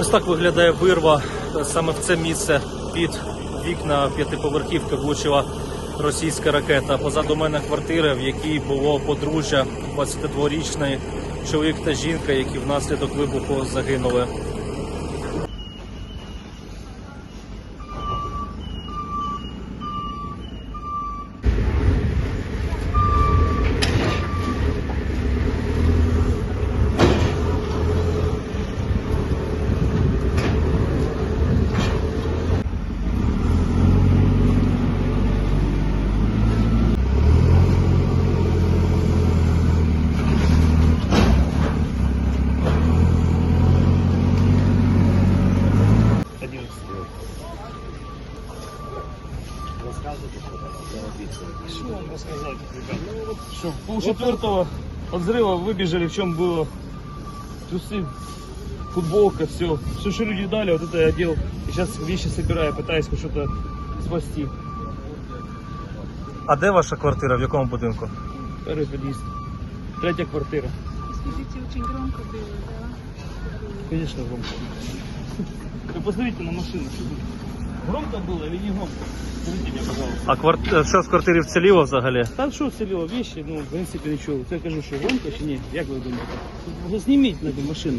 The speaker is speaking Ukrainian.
Ось так виглядає вирва. Саме в це місце під вікна п'ятиповерхівки влучила російська ракета. Позаду мене квартира, в якій було подружжя 22-річний чоловік та жінка, які внаслідок вибуху загинули. Что вам рассказать, ребят? Ну, вот что, пол четвертого от взрыва выбежали, в чем было. Трусы, футболка, все. Все, что люди дали, вот это я одел. И сейчас вещи собираю, пытаюсь хоть что-то спасти. А де ваша квартира? В якому будинку? Второй подъезд. Третья квартира. Скажите, очень громко было, да? Конечно, громко. Вы посмотрите на машину. что тут. Громко было или не громко? Скажите мне, пожалуйста. А квар... що в квартири вціліло взагалі? Та що вціліло вещи, ну, в принципі, нічого. Це кажу, що громко чи ні? Як ви думаєте? Зніміть на машину.